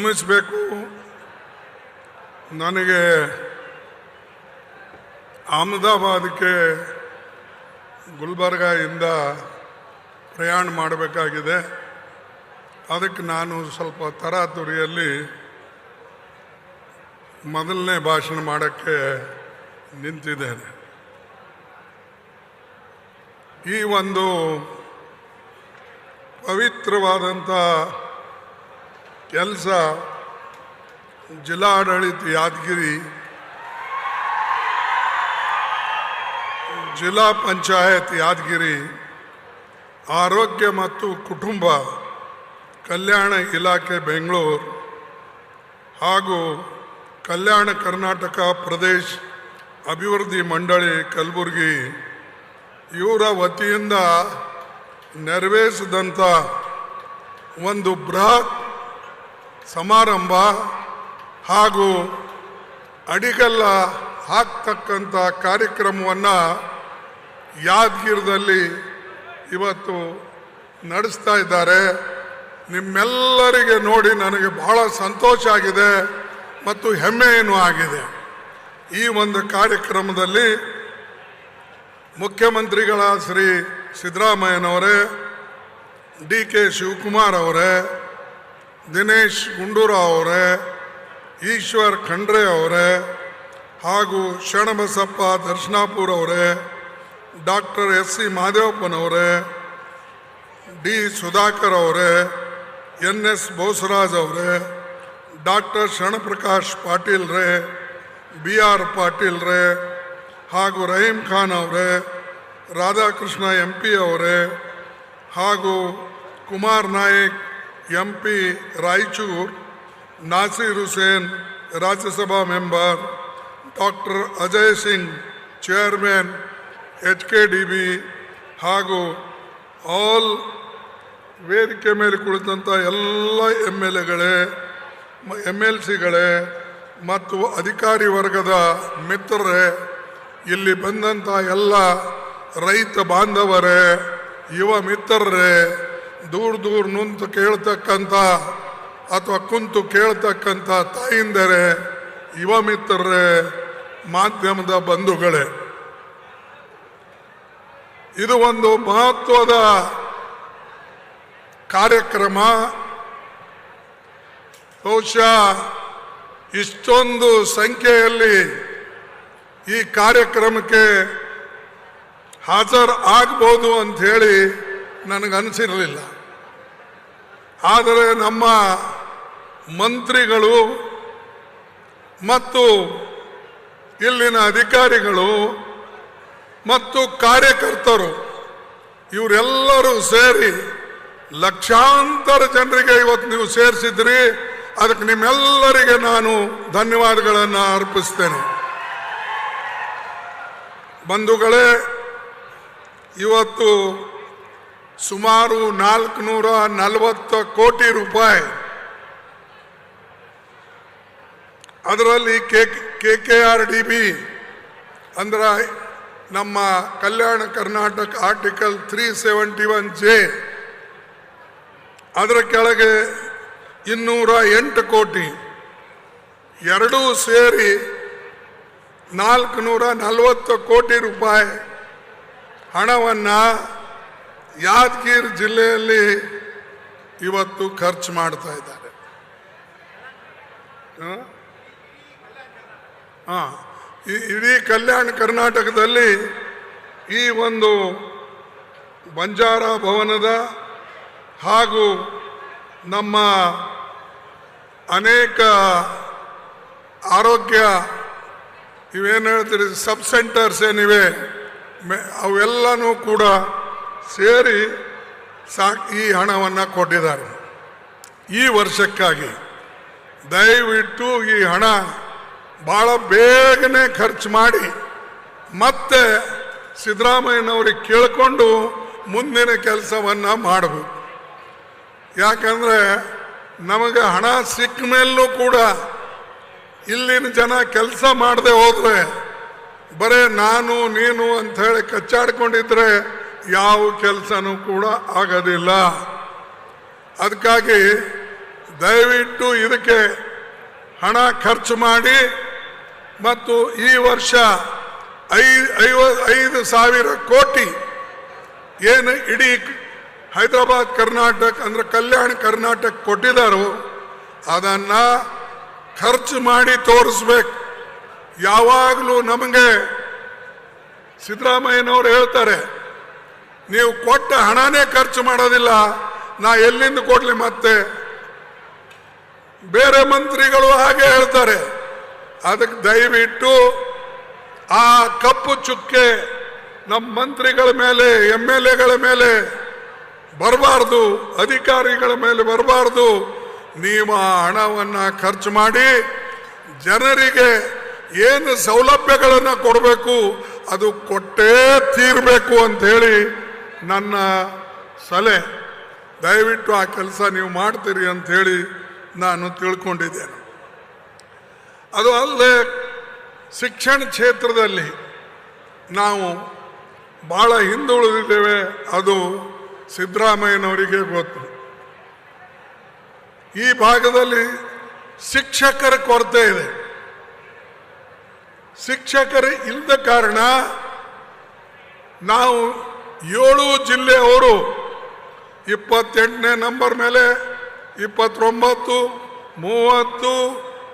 ಕ್ಷಮಿಸಬೇಕು ನನಗೆ ಅಹಮದಾಬಾದ್ಗೆ ಗುಲ್ಬರ್ಗಾಯಿಂದ ಪ್ರಯಾಣ ಮಾಡಬೇಕಾಗಿದೆ. ಅದಕ್ಕೆ ನಾನು ಸ್ವಲ್ಪ ತರಾತುರಿಯಲ್ಲಿ ಮೊದಲನೇ ಭಾಷಣ ಮಾಡೋಕ್ಕೆ ನಿಂತಿದ್ದೇನೆ. ಈ ಒಂದು ಪವಿತ್ರವಾದಂಥ ಕೆಲಸ ಜಿಲ್ಲಾಡಳಿತ ಯಾದಗಿರಿ, ಜಿಲ್ಲಾ ಪಂಚಾಯತ್ ಯಾದಗಿರಿ, ಆರೋಗ್ಯ ಮತ್ತು ಕುಟುಂಬ ಕಲ್ಯಾಣ ಇಲಾಖೆ ಬೆಂಗಳೂರು ಹಾಗೂ ಕಲ್ಯಾಣ ಕರ್ನಾಟಕ ಪ್ರದೇಶ ಅಭಿವೃದ್ಧಿ ಮಂಡಳಿ ಕಲಬುರಗಿ ಇವರ ವತಿಯಿಂದ ನೆರವೇರಿಸಿದಂಥ ಒಂದು ಬೃಹತ್ ಸಮಾರಂಭ ಹಾಗೂ ಅಡಿಗಲ್ಲ ಹಾಕ್ತಕ್ಕಂಥ ಕಾರ್ಯಕ್ರಮವನ್ನು ಯಾದಗಿರದಲ್ಲಿ ಇವತ್ತು ನಡೆಸ್ತಾ ಇದ್ದಾರೆ. ನಿಮ್ಮೆಲ್ಲರಿಗೆ ನೋಡಿ ನನಗೆ ಬಹಳ ಸಂತೋಷ ಆಗಿದೆ ಮತ್ತು ಹೆಮ್ಮೆಯೂ ಆಗಿದೆ. ಈ ಒಂದು ಕಾರ್ಯಕ್ರಮದಲ್ಲಿ ಮುಖ್ಯಮಂತ್ರಿಗಳ ಶ್ರೀ ಸಿದ್ದರಾಮಯ್ಯನವರೇ, ಡಿ ಕೆ ಶಿವಕುಮಾರ್ ಅವರೇ ದಿನೇಶ್ ಗುಂಡೂರಾವ್ ಅವರೇ, ಈಶ್ವರ್ ಖಂಡ್ರೆ ಅವರೇ, ಹಾಗೂ ಶರಣಬಸಪ್ಪ ದರ್ಶನಾಪುರ್ ಅವರೇ, ಡಾಕ್ಟರ್ ಎಸ್ ಸಿ ಮಹದೇವಪ್ಪನವರೇ ಡಿ ಸುಧಾಕರ್ ಅವರೇ, ಎನ್ ಎಸ್ ಬೋಸರಾಜ್ ಅವರೇ, ಡಾಕ್ಟರ್ ಶರಣಪ್ರಕಾಶ್ ಪಾಟೀಲ್ ರೇ, ಬಿ ಆರ್ ಪಾಟೀಲ್ ರೇ, ಹಾಗೂ ರಹೀಂ ಖಾನ್ ಅವರೇ, ರಾಧಾಕೃಷ್ಣ ಎಂ ಪಿ ಅವರೇ, ಹಾಗೂ Kumar Naik M P Raichur, Nasir Hussain Rajya Sabha member, doctor Ajay Singh chairman, H K D B ಹಾಗೂ ಆಲ್ ವೇದಿಕೆ ಮೇಲೆ ಕುಳಿತಂಥ ಎಲ್ಲ ಎಂ ಎಲ್ ಎಗಳೇ ಎಂ ಎಲ್ ಸಿಗಳೇ ಮತ್ತು ಅಧಿಕಾರಿ ವರ್ಗದ ಮಿತ್ರರೇ, ಇಲ್ಲಿ ಬಂದಂಥ ಎಲ್ಲ ರೈತ ಬಾಂಧವರೇ, ಯುವ ಮಿತ್ರರೇ ದೂರ ದೂರ ನಿಂತು ಕೇಳ್ತಕ್ಕಂಥ ಅಥವಾ ಕುಂತು ಕೇಳ್ತಕ್ಕಂಥ ತಾಯಿಂದರೆ ಯುವ ಮಿತ್ರರೇ, ಮಾಧ್ಯಮದ ಬಂಧುಗಳೇ. ಇದು ಒಂದು ಮಹತ್ವದ ಕಾರ್ಯಕ್ರಮ. ಬಹುಶಃ ಇಷ್ಟೊಂದು ಸಂಖ್ಯೆಯಲ್ಲಿ ಈ ಕಾರ್ಯಕ್ರಮಕ್ಕೆ ಹಾಜರು ಆಗ್ಬೋದು ಅಂತ ಹೇಳಿ ನನಗನ್ಸಿರಲಿಲ್ಲ. ಆದರೆ ನಮ್ಮ ಮಂತ್ರಿಗಳು ಮತ್ತು ಇಲ್ಲಿನ ಅಧಿಕಾರಿಗಳು ಮತ್ತು ಕಾರ್ಯಕರ್ತರು, ಇವರೆಲ್ಲರೂ ಸೇರಿ ಲಕ್ಷಾಂತರ ಜನರಿಗೆ ಇವತ್ತು ನೀವು ಸೇರಿಸಿದ್ರಿ. ಅದಕ್ಕೆ ನಿಮ್ಮೆಲ್ಲರಿಗೆ ನಾನು ಧನ್ಯವಾದಗಳನ್ನು ಅರ್ಪಿಸ್ತೇನೆ. ಬಂಧುಗಳೇ, ಇವತ್ತು ಸುಮಾರು ನಾಲ್ಕುನೂರ ನಲವತ್ತು ಕೋಟಿ ರೂಪಾಯಿ. ಅದರಲ್ಲಿ K K K R, D, B, ಅಂದ್ರೆ ನಮ್ಮ Kalyana Karnataka article three seventy one J. ಅದರ ಕೆಳಗೆ ಇನ್ನೂರ ಎಂಟು ಕೋಟಿ. ಎರಡೂ ಸೇರಿ ನಾಲ್ಕುನೂರ ನಲವತ್ತು ಕೋಟಿ ರೂಪಾಯಿ ಹಣವನ್ನು ಯಾದಗಿರಿ ಜಿಲ್ಲೆಯಲ್ಲಿ ಇವತ್ತು ಖರ್ಚು ಮಾಡ್ತಾ ಇದ್ದಾರೆ. ಹಾಂ? ಇಡೀ ಕಲ್ಯಾಣ ಕರ್ನಾಟಕದಲ್ಲಿ ಈ ಒಂದು ಬಂಜಾರ ಭವನದ ಹಾಗೂ ನಮ್ಮ ಅನೇಕ ಆರೋಗ್ಯ ಇವೇನು ಹೇಳ್ತೀರಿ, ಸಬ್ ಸೆಂಟರ್ಸ್ ಏನಿವೆ ಅವೆಲ್ಲನೂ ಕೂಡ ಸೇರಿ ಸಾಕ್ ಈ ಹಣವನ್ನು ಕೊಟ್ಟಿದ್ದಾರೆ. ಈ ವರ್ಷಕ್ಕಾಗಿ ದಯವಿಟ್ಟು ಈ ಹಣ ಭಾಳ ಬೇಗನೆ ಖರ್ಚು ಮಾಡಿ ಮತ್ತೆ ಸಿದ್ದರಾಮಯ್ಯನವ್ರಿಗೆ ಕೇಳಿಕೊಂಡು ಮುಂದಿನ ಕೆಲಸವನ್ನು ಮಾಡಬೇಕು. ಯಾಕಂದರೆ ನಮಗೆ ಹಣ ಸಿಕ್ಕ ಮೇಲೂ ಕೂಡ ಇಲ್ಲಿನ ಜನ ಕೆಲಸ ಮಾಡದೆ ಹೋದರೆ ಬರೇ ನಾನು, ನೀನು ಅಂಥೇಳಿ ಕಚ್ಚಾಡ್ಕೊಂಡಿದ್ರೆ ಯಾವ ಕೆಲಸನೂ ಕೂಡ ಆಗೋದಿಲ್ಲ. ಅದಕ್ಕಾಗಿ ದಯವಿಟ್ಟು ಇದಕ್ಕೆ ಹಣ ಖರ್ಚು ಮಾಡಿ ಮತ್ತು ಈ ವರ್ಷ ಐ, ಐವ, ಐದು ಸಾವಿರ ಕೋಟಿ ಏನು ಇಡೀ ಹೈದರಾಬಾದ್, ಕರ್ನಾಟಕ, ಅಂದ್ರೆ ಕಲ್ಯಾಣ ಕರ್ನಾಟಕ ಕೊಟ್ಟಿದ್ದಾರೋ ಅದನ್ನು ಖರ್ಚು ಮಾಡಿ ತೋರಿಸ್ಬೇಕು. ಯಾವಾಗಲೂ ನಮಗೆ ಸಿದ್ದರಾಮಯ್ಯನವರು ಹೇಳ್ತಾರೆ ನೀವು ಕೊಟ್ಟ ಹಣನೇ ಖರ್ಚು ಮಾಡೋದಿಲ್ಲ. ನಾ ಎಲ್ಲಿಂದ ಕೊಡ್ಲಿ ಮತ್ತೆ? ಬೇರೆ ಮಂತ್ರಿಗಳು ಹಾಗೆ ಹೇಳ್ತಾರೆ. ಅದಕ್ಕೆ ದಯವಿಟ್ಟು ಆ ಕಪ್ಪು ಚುಕ್ಕೆ ನಮ್ಮ ಮಂತ್ರಿಗಳ ಮೇಲೆ ಎಂ ಎಲ್ ಎಗಳ ಮೇಲೆ ಬರಬಾರ್ದು, ಅಧಿಕಾರಿಗಳ ಮೇಲೆ ಬರಬಾರ್ದು. ನೀವು ಆ ಹಣವನ್ನು ಖರ್ಚು ಮಾಡಿ ಜನರಿಗೆ ಏನು ಸೌಲಭ್ಯಗಳನ್ನು ಕೊಡಬೇಕು, ಅದು ಕೊಟ್ಟೇ ತೀರಬೇಕು ಅಂತ ಹೇಳಿ ನನ್ನ ಸಲಹೆ, ದಯವಿಟ್ಟು ಆ ಕೆಲಸ ನೀವು ಮಾಡ್ತೀರಿ ಅಂತ ನಾನು ತಿಳ್ಕೊಂಡಿದ್ದೇನೆ. ಅದು ಅಲ್ಲದೆ ಶಿಕ್ಷಣ ಕ್ಷೇತ್ರದಲ್ಲಿ ನಾವು ಭಾಳ ಹಿಂದುಳಿದಿದ್ದೇವೆ, ಅದು ಸಿದ್ದರಾಮಯ್ಯನವರಿಗೆ ಗೊತ್ತು. ಈ ಭಾಗದಲ್ಲಿ ಶಿಕ್ಷಕರ ಕೊರತೆ ಇದೆ. ಶಿಕ್ಷಕರು ಇಲ್ಲದ ಕಾರಣ ನಾವು ಏಳು ಜಿಲ್ಲೆಯವರು ಇಪ್ಪತ್ತೆಂಟನೇ ನಂಬರ್ ಮೇಲೆ ಇಪ್ಪತ್ತೊಂಬತ್ತು, ಮೂವತ್ತು,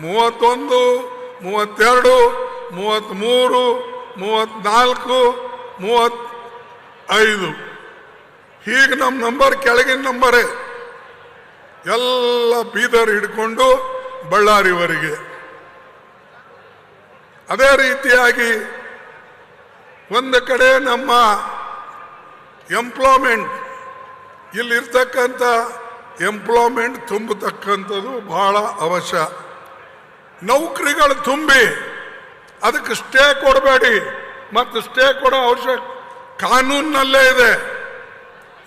ಮೂವತ್ತೊಂದು, ಮೂವತ್ತೆರಡು, ಮೂವತ್ತ್ಮೂರು, ಮೂವತ್ತ್ನಾಲ್ಕು, ಮೂವತ್ತೈದು. ಹೀಗೆ ನಮ್ಮ ನಂಬರ್ ಕೆಳಗಿನ ನಂಬರೇ. ಎಲ್ಲ ಬೀದರ್ ಹಿಡ್ಕೊಂಡು ಬಳ್ಳಾರಿವರೆಗೆ. ಅದೇ ರೀತಿಯಾಗಿ ಒಂದು ಕಡೆ ನಮ್ಮ ಎಂಪ್ಲಾಯ್ಮೆಂಟ್ ಇಲ್ಲಿರ್ತಕ್ಕಂಥ ಎಂಪ್ಲಾಯ್ಮೆಂಟ್ ತುಂಬತಕ್ಕಂಥದ್ದು ಬಹಳ ಅವಶ್ಯ. ನೌಕರಿಗಳು ತುಂಬಿ, ಅದಕ್ಕೆ ಸ್ಟೇ ಕೊಡಬೇಡಿ. ಮತ್ತು ಸ್ಟೇ ಕೊಡೋ ಅವಶ್ಯ ಕಾನೂನಿನಲ್ಲೇ ಇದೆ.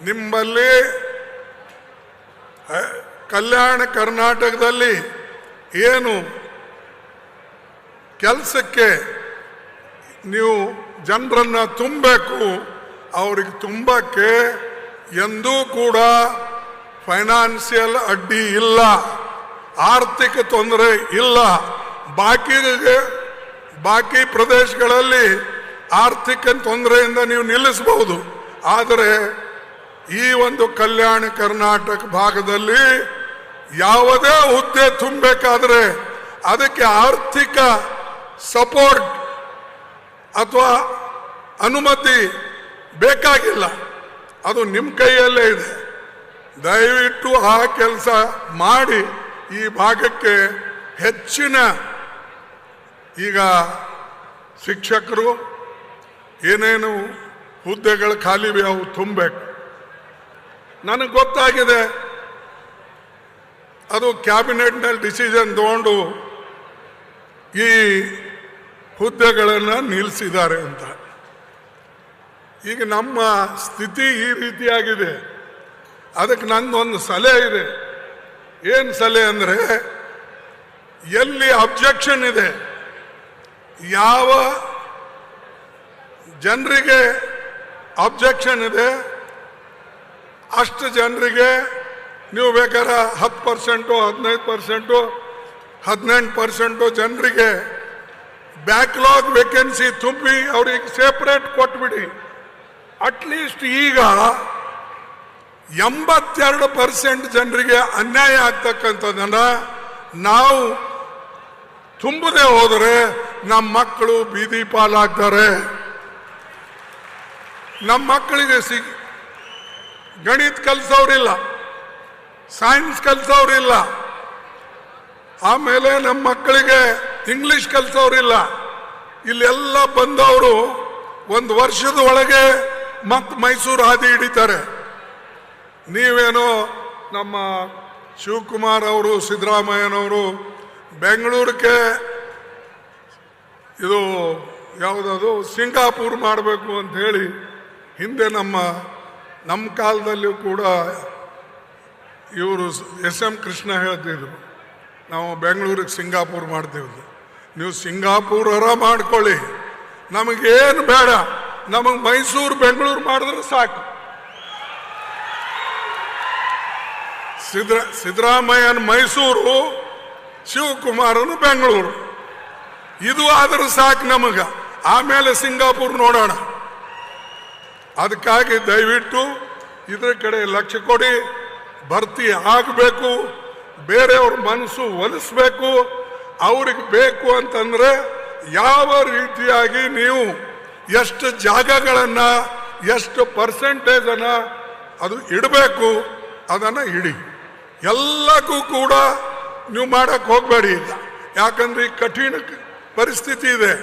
ನಿಮ್ಮಲ್ಲಿ ಕಲ್ಯಾಣ ಕರ್ನಾಟಕದಲ್ಲಿ ಏನು ಕೆಲಸಕ್ಕೆ ನೀವು ಜನರನ್ನು ತುಂಬಬೇಕು ಅವ್ರಿಗೆ ತುಂಬಕ್ಕೆ ಎಂದೂ ಕೂಡ ಫೈನಾನ್ಸಿಯಲ್ ಅಡ್ಡಿ ಇಲ್ಲ, ಆರ್ಥಿಕ ತೊಂದರೆ ಇಲ್ಲ. ಬಾಕಿ ಬಾಕಿ ಪ್ರದೇಶಗಳಲ್ಲಿ ಆರ್ಥಿಕ ತೊಂದರೆಯಿಂದ ನೀವು ನಿಲ್ಲಿಸಬಹುದು. ಆದರೆ ಈ ಒಂದು ಕಲ್ಯಾಣ ಕರ್ನಾಟಕ ಭಾಗದಲ್ಲಿ ಯಾವುದೇ ಹುದ್ದೆ ತುಂಬಬೇಕಾದ್ರೆ ಅದಕ್ಕೆ ಆರ್ಥಿಕ ಸಪೋರ್ಟ್ ಅಥವಾ ಅನುಮತಿ ಬೇಕಾಗಿಲ್ಲ. ಅದು ನಿಮ್ಮ ಕೈಯಲ್ಲೇ ಇದೆ. ದಯವಿಟ್ಟು ಆ ಕೆಲಸ ಮಾಡಿ ಈ ಭಾಗಕ್ಕೆ ಹೆಚ್ಚಿನ ಈಗ ಶಿಕ್ಷಕರು ಏನೇನು ಹುದ್ದೆಗಳು ಖಾಲಿ ಅವು ತುಂಬಬೇಕು. ನನಗೆ ಗೊತ್ತಾಗಿದೆ. ಅದು ಕ್ಯಾಬಿನೆಟ್ನಲ್ಲಿ ಡಿಸಿಷನ್ ತಗೊಂಡು ಈ ಹುದ್ದೆಗಳನ್ನು ನಿಲ್ಲಿಸಿದ್ದಾರೆ ಅಂತ. ಈಗ ನಮ್ಮ ಸ್ಥಿತಿ ಈ ರೀತಿಯಾಗಿದೆ. ಅದಕ್ಕೆ ನಂದೊಂದು ಸಲಹೆ ಇದೆ. ಏನು ಸಲಹೆ ಅಂದರೆ, ಎಲ್ಲಿ ಅಬ್ಜೆಕ್ಷನ್ ಇದೆ, ಯಾವ ಜನರಿಗೆ ಅಬ್ಜೆಕ್ಷನ್ ಇದೆ, ಅಷ್ಟು ಜನರಿಗೆ ನೀವು ಬೇಕಾದ್ರೆ ಹತ್ತು ಪರ್ಸೆಂಟು ಹದಿನೈದು ಪರ್ಸೆಂಟು ಹದಿನೆಂಟು ಪರ್ಸೆಂಟು ಜನರಿಗೆ ಬ್ಯಾಕ್ಲಾಗ್ ವೇಕೆನ್ಸಿ ತುಂಬಿ ಅವ್ರಿಗೆ ಸೇಪ್ರೇಟ್ ಕೊಟ್ಬಿಡಿ. ಅಟ್ಲೀಸ್ಟ್ ಈಗ ಎಂಬತ್ತೆರಡು ಪರ್ಸೆಂಟ್ ಜನರಿಗೆ ಅನ್ಯಾಯ ಆಗ್ತಕ್ಕಂಥದ್ದನ್ನ ನಾವು ತುಂಬದೆ ಹೋದರೆ ನಮ್ಮ ಮಕ್ಕಳು ಬೀದಿ ಪಾಲಾಗ್ತಾರೆ. ನಮ್ಮ ಮಕ್ಕಳಿಗೆ ಸಿ, ಗಣಿತ ಕಲಿಸೋರಿಲ್ಲ ಸೈನ್ಸ್ ಕಲಿಸೋರಿಲ್ಲ ಆಮೇಲೆ ನಮ್ಮ ಮಕ್ಕಳಿಗೆ ಇಂಗ್ಲಿಷ್ ಕಲಿಸೋರಿಲ್ಲ ಇಲ್ಲೆಲ್ಲ ಬಂದವರು ಒಂದು ವರ್ಷದ ಒಳಗೆ ಮತ್ತೆ ಮೈಸೂರು ಹಾದಿ ಹಿಡಿತಾರೆ. ನೀವೇನೋ ನಮ್ಮ ಶಿವಕುಮಾರ್ ಅವರು ಸಿದ್ದರಾಮಯ್ಯನವರು ಬೆಂಗಳೂರಿಗೆ ಇದು ಯಾವುದದು ಸಿಂಗಾಪುರ್ ಮಾಡಬೇಕು ಅಂತ ಹೇಳಿ ಹಿಂದೆ ನಮ್ಮ ನಮ್ಮ ಕಾಲದಲ್ಲಿಯೂ ಕೂಡ ಇವರು ಎಸ್ ಎಂ ಕೃಷ್ಣ ಹೇಳ್ತಿದ್ರು, ನಾವು ಬೆಂಗಳೂರಿಗೆ ಸಿಂಗಾಪುರ್ ಮಾಡ್ತೀವಿ. ನೀವು ಸಿಂಗಾಪುರರ ಮಾಡ್ಕೊಳ್ಳಿ. ನಮಗೇನು ಬೇಡ. ನಮಗೆ ಮೈಸೂರು, ಬೆಂಗಳೂರು ಮಾಡಿದ್ರೆ ಸಾಕು. ಸಿದ್ರ, ಸಿದ್ದರಾಮಯ್ಯನ ಮೈಸೂರು, ಶಿವಕುಮಾರನು ಬೆಂಗಳೂರು. ಇದು ಆದರೂ ಸಾಕು ನಮಗ. ಆಮೇಲೆ ಸಿಂಗಾಪುರ್ ನೋಡೋಣ. ಅದಕ್ಕಾಗಿ ದಯವಿಟ್ಟು ಇದ್ರ ಕಡೆ ಲಕ್ಷ್ಯ ಕೊಡಿ. ಭರ್ತಿ ಆಗಬೇಕು. ಬೇರೆಯವ್ರ ಮನಸ್ಸು ಒಲಿಸ್ಬೇಕು. ಅವ್ರಿಗೆ ಬೇಕು ಅಂತಂದ್ರೆ ಯಾವ ರೀತಿಯಾಗಿ ನೀವು ಎಷ್ಟು ಜಾಗಗಳನ್ನ, ಎಷ್ಟು ಪರ್ಸೆಂಟೇಜನ್ನ ಅದು ಇಡಬೇಕು, ಅದನ್ನ ಇಡಿ. ಎಲ್ಲಕ್ಕೂ ಕೂಡ ನೀವು ಮಾಡಕ್ ಹೋಗಬೇಡಿ ಯಾಕಂದರೆ ಯಾಕಂದ್ರೆ ಈ ಕಠಿಣ ಪರಿಸ್ಥಿತಿ ಇದೆ.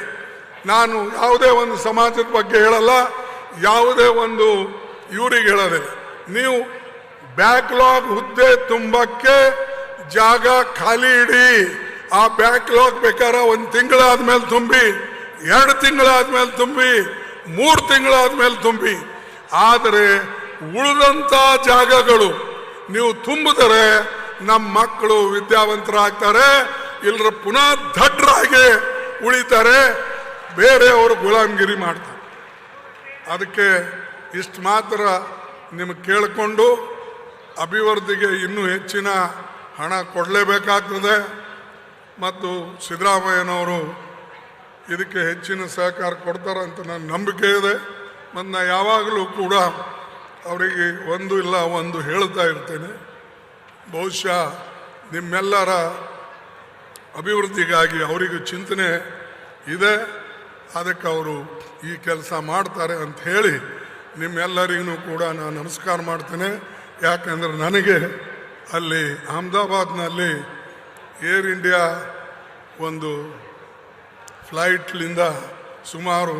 ನಾನು ಯಾವುದೇ ಒಂದು ಸಮಾಜದ ಬಗ್ಗೆ ಹೇಳಲ್ಲ, ಯಾವುದೇ ಒಂದು ಇವ್ರಿಗೆ ಹೇಳೋದಿಲ್ಲ. ನೀವು ಬ್ಯಾಕ್ಲಾಗ್ ಹುದ್ದೆ ತುಂಬಕ್ಕೆ ಜಾಗ ಖಾಲಿ ಇಡಿ. ಆ ಬ್ಯಾಕ್ಲಾಗ್ ಬೇಕಾರ ಒಂದು ತಿಂಗಳಾದ್ಮೇಲೆ ತುಂಬಿ. ಎರಡು ತಿಂಗಳಾದ್ಮೇಲೆ ತುಂಬಿ, ಮೂರು ತಿಂಗಳಾದ್ಮೇಲೆ ತುಂಬಿ. ಆದರೆ ಉಳಿದಂತ ಜಾಗಗಳು ನೀವು ತುಂಬಿದರೆ ನಮ್ಮ ಮಕ್ಕಳು ವಿದ್ಯಾವಂತರಾಗ್ತಾರೆ ಇಲ್ಲರ ಪುನಃ ದಡ್ರಾಗಿ ಉಳಿತಾರೆ, ಬೇರೆಯವರು ಗುಲಾಮಗಿರಿ ಮಾಡ್ತಾರೆ. ಅದಕ್ಕೆ ಇಷ್ಟು ಮಾತ್ರ ನಿಮಗೆ ಕೇಳಿಕೊಂಡು ಅಭಿವೃದ್ಧಿಗೆ ಇನ್ನೂ ಹೆಚ್ಚಿನ ಹಣ ಕೊಡಲೇಬೇಕಾಗ್ತದೆ. ಮತ್ತು ಸಿದ್ದರಾಮಯ್ಯನವರು ಇದಕ್ಕೆ ಹೆಚ್ಚಿನ ಸಹಕಾರ ಕೊಡ್ತಾರಂತ ನನ್ನ ನಂಬಿಕೆ ಇದೆ. ಮತ್ತು ನಾನು ಯಾವಾಗಲೂ ಕೂಡ ಅವರಿಗೆ ಒಂದು ಇಲ್ಲ, ಒಂದು ಹೇಳ್ತಾ ಇರ್ತೇನೆ. ಬಹುಶಃ ನಿಮ್ಮೆಲ್ಲರ ಅಭಿವೃದ್ಧಿಗಾಗಿ ಅವರಿಗೂ ಚಿಂತನೆ ಇದೆ. ಅದಕ್ಕೆ ಅವರು ಈ ಕೆಲಸ ಮಾಡ್ತಾರೆ ಅಂತ ಹೇಳಿ ನಿಮ್ಮೆಲ್ಲರಿಗೂ ಕೂಡ ನಾನು ನಮಸ್ಕಾರ ಮಾಡ್ತೇನೆ. ಯಾಕಂದರೆ ನನಗೆ ಅಲ್ಲಿ ಅಹಮದಾಬಾದ್ನಲ್ಲಿ ಏರ್ ಇಂಡಿಯಾ ಒಂದು ಫ್ಲೈಟ್ಲಿಂದ ಸುಮಾರು